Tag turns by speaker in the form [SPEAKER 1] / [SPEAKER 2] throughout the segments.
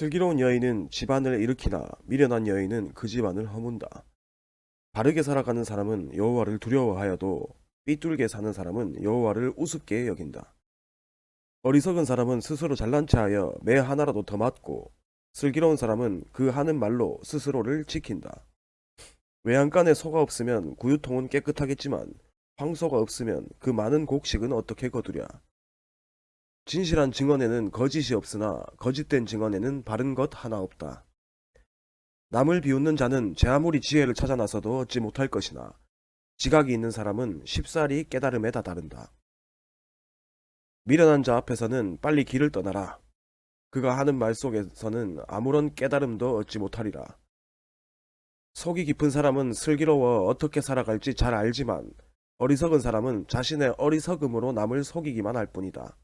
[SPEAKER 1] 슬기로운 여인은 집안을 일으키나 미련한 여인은 그 집안을 허문다. 바르게 살아가는 사람은 여호와를 두려워하여도 삐뚤게 사는 사람은 여호와를 우습게 여긴다. 어리석은 사람은 스스로 잘난 체하여 매 하나라도 더 맞고 슬기로운 사람은 그 하는 말로 스스로를 지킨다. 외양간에 소가 없으면 구유통은 깨끗하겠지만 황소가 없으면 그 많은 곡식은 어떻게 거두랴. 진실한 증언에는 거짓이 없으나 거짓된 증언에는 바른 것 하나 없다. 남을 비웃는 자는 제 아무리 지혜를 찾아 나서도 얻지 못할 것이나 지각이 있는 사람은 쉽사리 깨달음에 다다른다. 미련한 자 앞에서는 빨리 길을 떠나라. 그가 하는 말 속에서는 아무런 깨달음도 얻지 못하리라. 속이 깊은 사람은 슬기로워 어떻게 살아갈지 잘 알지만 어리석은 사람은 자신의 어리석음으로 남을 속이기만 할 뿐이다.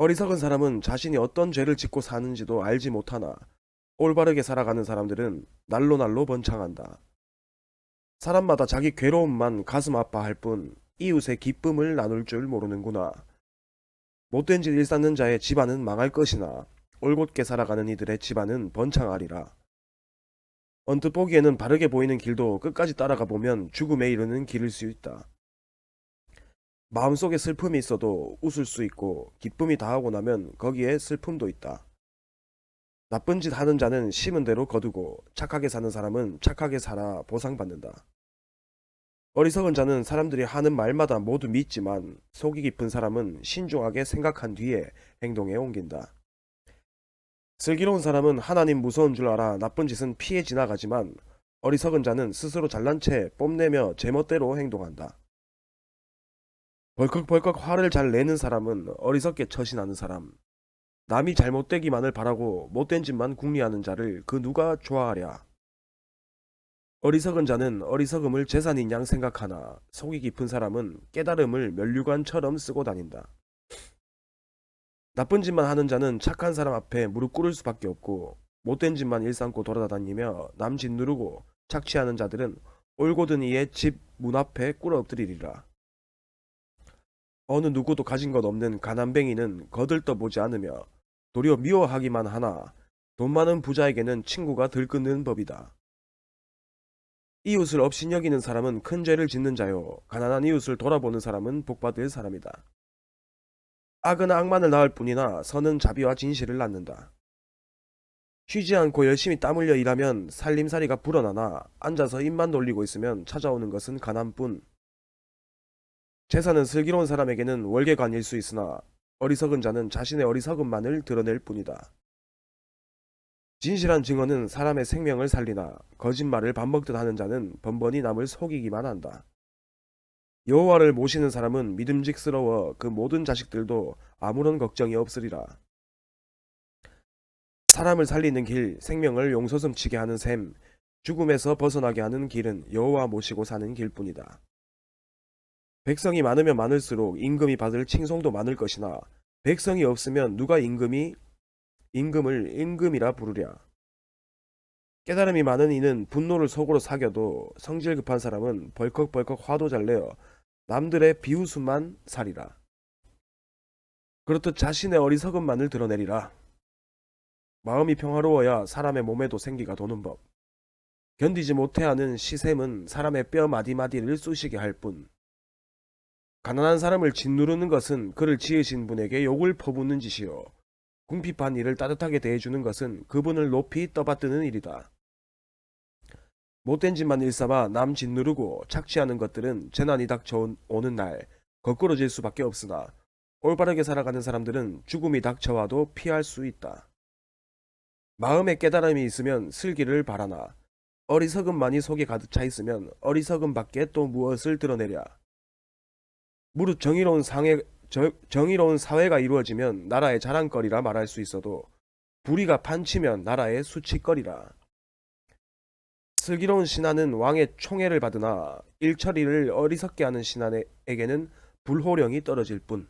[SPEAKER 1] 어리석은 사람은 자신이 어떤 죄를 짓고 사는지도 알지 못하나 올바르게 살아가는 사람들은 날로 날로 번창한다. 사람마다 자기 괴로움만 가슴 아파할 뿐 이웃의 기쁨을 나눌 줄 모르는구나. 못된 짓 일삼는 자의 집안은 망할 것이나 올곧게 살아가는 이들의 집안은 번창하리라. 언뜻 보기에는 바르게 보이는 길도 끝까지 따라가 보면 죽음에 이르는 길일 수 있다. 마음속에 슬픔이 있어도 웃을 수 있고 기쁨이 다하고 나면 거기에 슬픔도 있다. 나쁜 짓 하는 자는 심은 대로 거두고 착하게 사는 사람은 착하게 살아 보상받는다. 어리석은 자는 사람들이 하는 말마다 모두 믿지만 속이 깊은 사람은 신중하게 생각한 뒤에 행동에 옮긴다. 슬기로운 사람은 하나님 무서운 줄 알아 나쁜 짓은 피해 지나가지만 어리석은 자는 스스로 잘난 채 뽐내며 제멋대로 행동한다. 벌컥벌컥 화를 잘 내는 사람은 어리석게 처신하는 사람. 남이 잘못되기만을 바라고 못된 짓만 궁리하는 자를 그 누가 좋아하랴. 어리석은 자는 어리석음을 재산인 양 생각하나 속이 깊은 사람은 깨달음을 면류관처럼 쓰고 다닌다. 나쁜 짓만 하는 자는 착한 사람 앞에 무릎 꿇을 수밖에 없고 못된 짓만 일삼고 돌아다니며 남 짓 누르고 착취하는 자들은 올고든 이의 집 문 앞에 꿇어 엎드리리라. 어느 누구도 가진 것 없는 가난뱅이는 거들떠 보지 않으며 도리어 미워하기만 하나 돈 많은 부자에게는 친구가 들끓는 법이다. 이웃을 업신여기는 사람은 큰 죄를 짓는 자요 가난한 이웃을 돌아보는 사람은 복받을 사람이다. 악은 악만을 낳을 뿐이나 선은 자비와 진실을 낳는다. 쉬지 않고 열심히 땀 흘려 일하면 살림살이가 불어나나 앉아서 입만 돌리고 있으면 찾아오는 것은 가난뿐. 재산은 슬기로운 사람에게는 월계관일 수 있으나 어리석은 자는 자신의 어리석음만을 드러낼 뿐이다. 진실한 증언은 사람의 생명을 살리나 거짓말을 밥 먹듯 하는 자는 번번이 남을 속이기만 한다. 여호와를 모시는 사람은 믿음직스러워 그 모든 자식들도 아무런 걱정이 없으리라. 사람을 살리는 길, 생명을 용서슴치게 하는 셈, 죽음에서 벗어나게 하는 길은 여호와 모시고 사는 길뿐이다. 백성이 많으면 많을수록 임금이 받을 칭송도 많을 것이나 백성이 없으면 누가 임금이 임금을 임금이라 부르랴. 깨달음이 많은 이는 분노를 속으로 사겨도 성질 급한 사람은 벌컥벌컥 화도 잘 내어 남들의 비웃음만 살이라. 그렇듯 자신의 어리석음만을 드러내리라. 마음이 평화로워야 사람의 몸에도 생기가 도는 법. 견디지 못해 하는 시샘은 사람의 뼈 마디마디를 쑤시게 할 뿐. 가난한 사람을 짓누르는 것은 그를 지으신 분에게 욕을 퍼붓는 짓이요. 궁핍한 이를 따뜻하게 대해주는 것은 그분을 높이 떠받드는 일이다. 못된 짓만 일삼아 남 짓누르고 착취하는 것들은 재난이 닥쳐오는 날 거꾸러질 수밖에 없으나 올바르게 살아가는 사람들은 죽음이 닥쳐와도 피할 수 있다. 마음에 깨달음이 있으면 슬기를 바라나 어리석음만이 속에 가득 차 있으면 어리석음밖에 또 무엇을 드러내랴. 무릇 정의로운 상해, 저- 정의로운 사회가 이루어지면 나라의 자랑거리라 말할 수 있어도 불의가 판치면 나라의 수치거리라. 슬기로운 신하는 왕의 총애를 받으나 일처리를 어리석게 하는 신하에게는 불호령이 떨어질 뿐.